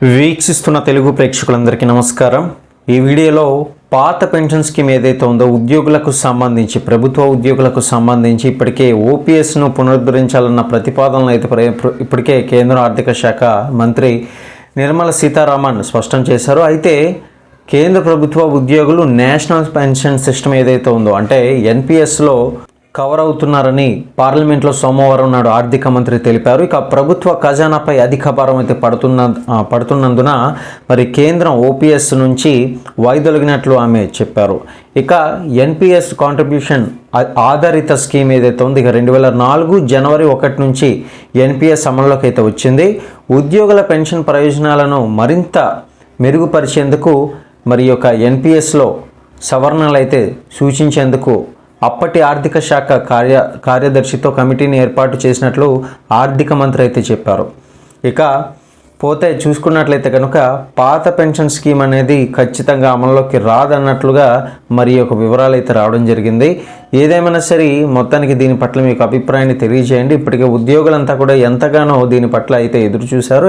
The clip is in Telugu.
వీక్షిస్తున్న తెలుగు ప్రేక్షకులందరికీ నమస్కారం. ఈ వీడియోలో పాత పెన్షన్ స్కీమ్ ఏదైతే ఉందో ఉద్యోగులకు సంబంధించి ప్రభుత్వ ఉద్యోగులకు సంబంధించి ఇప్పటికే ఓపీఎస్ను పునరుద్ధరించాలన్న ప్రతిపాదనలు అయితే ప్ర- ఇప్పటికే కేంద్ర ఆర్థిక శాఖ మంత్రి నిర్మల సీతారామన్ స్పష్టం చేశారు. అయితే కేంద్ర ప్రభుత్వ ఉద్యోగులు నేషనల్ పెన్షన్ సిస్టమ్ ఏదైతే ఉందో అంటే ఎన్పిఎస్లో కవర్ అవుతున్నారని పార్లమెంట్లో సోమవారం నాడు ఆర్థిక మంత్రి తెలిపారు. ఇక ప్రభుత్వ ఖజానాపై అధిక భారం అయితే పడుతున్న పడుతున్నందున మరి కేంద్రం ఓపీఎస్ నుంచి వైదొలిగినట్లు ఆమె చెప్పారు. ఇక ఎన్పిఎస్ కాంట్రిబ్యూషన్ ఆధారిత స్కీమ్ ఏదైతే ఉంది ఇక రెండు వేల నాలుగు జనవరి ఒకటి నుంచి ఎన్పిఎస్ అమల్లోకి అయితే వచ్చింది. ఉద్యోగుల పెన్షన్ ప్రయోజనాలను మరింత మెరుగుపరిచేందుకు మరి యొక్క ఎన్పిఎస్లో సవరణలు అయితే సూచించేందుకు అప్పటి ఆర్థిక శాఖ కార్య కార్యదర్శితో కమిటీని ఏర్పాటు చేసినట్లు ఆర్థిక మంత్రి అయితే చెప్పారు. ఇక పోతే చూసుకున్నట్లయితే కనుక పాత పెన్షన్ స్కీమ్ అనేది ఖచ్చితంగా అమల్లోకి రాదన్నట్లుగా మరి ఒక వివరాలు అయితే రావడం జరిగింది. ఏదేమైనా సరే మొత్తానికి దీని పట్ల మీకు అభిప్రాయాన్ని తెలియజేయండి. ఇప్పటికే ఉద్యోగులంతా కూడా ఎంతగానో దీని పట్ల అయితే ఎదురు చూశారు